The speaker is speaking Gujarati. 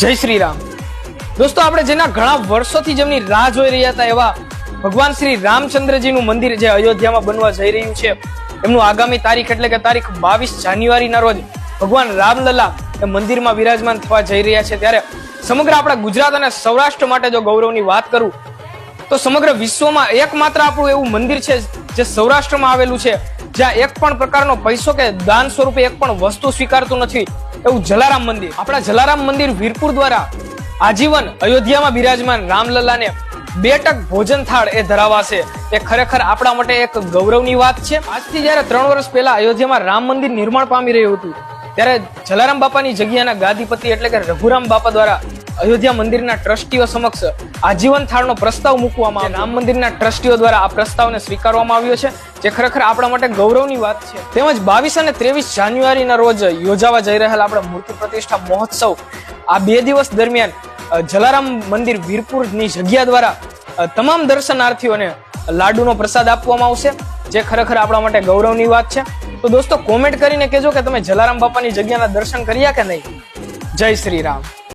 જય શ્રી રામ દોસ્તો, આપણે જેના ઘણા વર્ષોથી જેમની રાહ જોઈ રહ્યા હતા એવા ભગવાન શ્રી રામચંદ્રજીનું મંદિર જે અયોધ્યામાં બનવા જઈ રહ્યું છે, એમનું આગામી તારીખ એટલે કે તારીખ બાવીસ જાન્યુઆરીના રોજ ભગવાન રામલલા એ મંદિરમાં વિરાજમાન થવા જઈ રહ્યા છે. ત્યારે સમગ્ર આપણા ગુજરાત અને સૌરાષ્ટ્ર માટે જો ગૌરવની વાત કરું તો સમગ્ર વિશ્વમાં એકમાત્ર આપણું એવું મંદિર છે જે સૌરાષ્ટ્રમાં આવેલું છે, જ્યાં એક પણ પ્રકારનો પૈસો કે દાન સ્વરૂપે એક પણ વસ્તુ સ્વીકારતું નથી, એવું જલારામ મંદિર. આપણા જલારામ મંદિર વીરપુર દ્વારા આજીવન અયોધ્યામાં બિરાજમાન રામલલ્લાને બે ટક ભોજન થાળ એ ધરાવાશે. એ ખરેખર આપણા માટે એક ગૌરવની વાત છે. આજથી જ્યારે ત્રણ વર્ષ પહેલા અયોધ્યામાં રામ મંદિર નિર્માણ પામી રહ્યું હતું, ત્યારે જલારામ બાપાની જગ્યાના ગાદીપતિ એટલે કે રઘુરામ બાપા દ્વારા અયોધ્યા મંદિરના ટ્રસ્ટીઓ સમક્ષ આજીવન થાળનો પ્રસ્તાવ મૂકવામાં આવ્યો. રામ મંદિરના ટ્રસ્ટીઓ દ્વારા આ પ્રસ્તાવને સ્વીકારવામાં આવ્યો છે, જે ખરેખર આપણા માટે ગૌરવની વાત છે. તેમજ બાવીસ અને ત્રેવીસ જાન્યુઆરીના રોજ યોજાવા જઈ રહેલા આપણા મૂર્તિ પ્રતિષ્ઠા મહોત્સવ, આ બે દિવસ દરમિયાન જલારામ મંદિર વીરપુરની જગ્યા દ્વારા તમામ દર્શનાર્થીઓને લાડુનો પ્રસાદ આપવામાં આવશે, જે ખરેખર આપણા માટે ગૌરવની વાત છે. તો દોસ્તો, કોમેન્ટ કરીને કહેજો કે તમે જલારામ બાપાની જગ્યાના દર્શન કર્યા કે નહીં? જય શ્રી રામ.